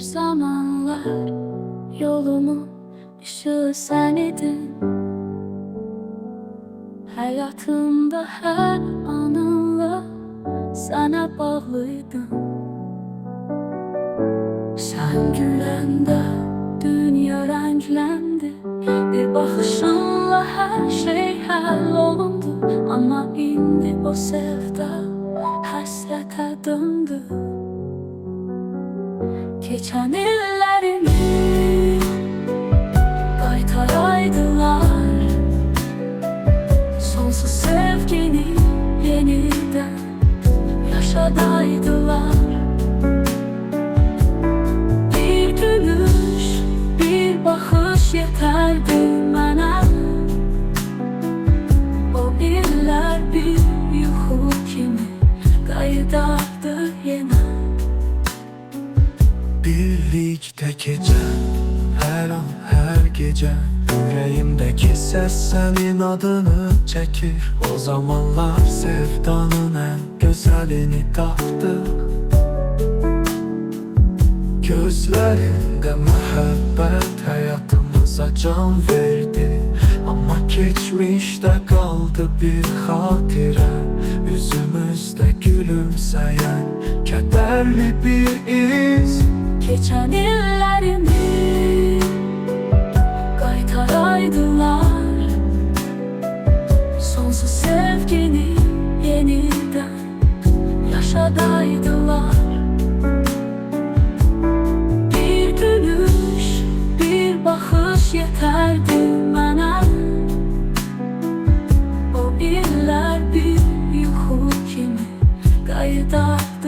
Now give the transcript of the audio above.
zamanlar Yolumun ışığı sen idin Hayatımda her anınla sana bağlıydım. Sen gülende dünya renklendi. Bir bakışınla her şey hallolundu Ama indi o sevda hasrete döndü Geçen illerimi Kaytaraydılar. Sonsuz sevgini yeniden Yaşadaydılar Birlikte gece Her an her gece. Yüreğimdeki ses senin adını çekir. O zamanlar sevdanın en güzelini taktı Gözlerinde muhabbet hayatımıza can verdi. Ama geçmişte kaldı bir hatire. Yüzümüzde gülümseyen kederli bir iz Geçen illerimi Kaytaraydılar. Sonsuz sevgini yeniden Yaşadaydılar. Bir gülüş, bir bakış yeterdi bana. O iller bir yuhu kimi Kaydardı yine